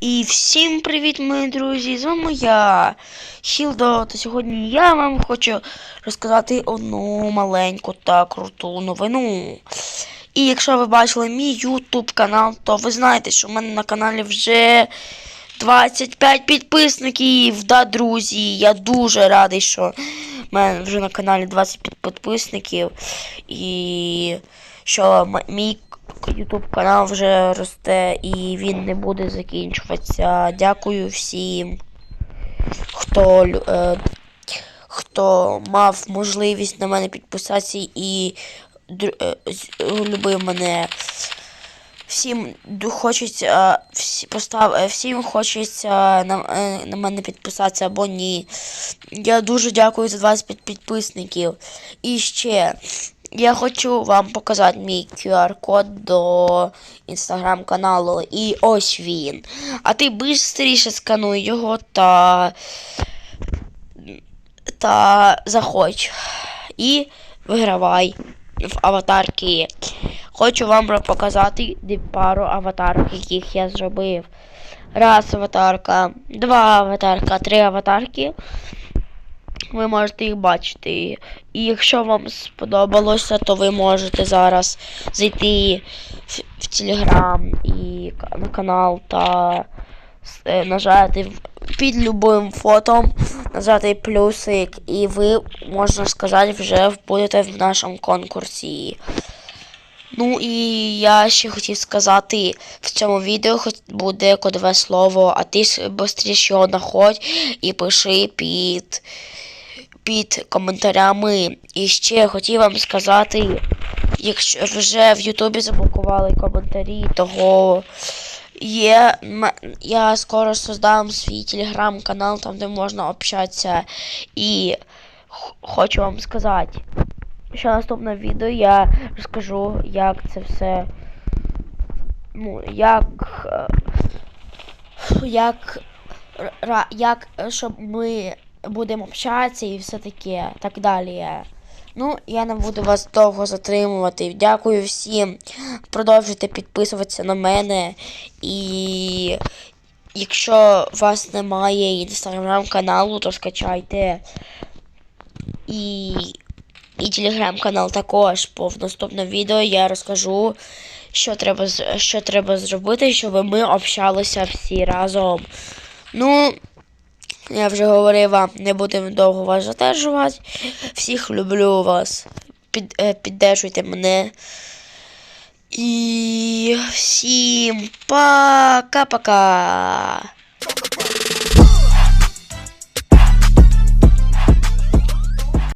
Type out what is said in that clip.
І всім привіт, мої друзі! З вами я, Хілдо, та сьогодні я вам хочу розказати одну маленьку та круту новину. І якщо ви бачили мій YouTube канал, то ви знаєте, що в мене на каналі вже 25 підписників. Да, друзі, я дуже радий, що в мене вже на каналі 25 підписників. І що мій YouTube канал вже росте і він не буде закінчуватися. Дякую всім, хто, е, хто мав можливість на мене підписатися і е, любив мене. Всім хочеться всі, постав, е, всім хочеться на, е, на мене підписатися або ні. Я дуже дякую за 25 підписників. І ще я хочу вам показати мій QR-код до інстаграм-каналу. І ось він. А ти швидше скануй його та, та заходь. І вигравай в аватарки. Хочу вам показати пару аватарок, яких я зробив. Раз аватарка, два аватарка, три аватарки. Ви можете їх бачити. І якщо вам сподобалося, то ви можете зараз зайти в, в Телеграм і на канал та е, нажати під любим фото, нажати плюсик, і ви, можна сказати, вже будете в нашому конкурсі. Ну і я ще хотів сказати, в цьому відео буде кодове слово, а ти швидше його знаходь і пиши під, під коментарями. І ще хотів вам сказати, якщо вже в Ютубі заблокували коментарі, того є. Я скоро создам свій телеграм-канал, там де можна общатися. І хочу вам сказати що наступне відео я розкажу, як це все. Ну, як. е, Як. Як, щоб ми будемо общатися і все таке, так далі. Ну, я не буду вас довго затримувати. Дякую всім. Продовжуйте підписуватися на мене. І якщо у вас немає інстаграм-каналу, то скачайте. І і телеграм-канал також. Бо в наступному відео я розкажу, що треба, що треба зробити, щоб ми общалися всі разом. Ну, я вже говорив вам, не будемо довго вас задержувати. Всіх люблю вас. Під, е, піддержуйте мене. І всім пока-пока.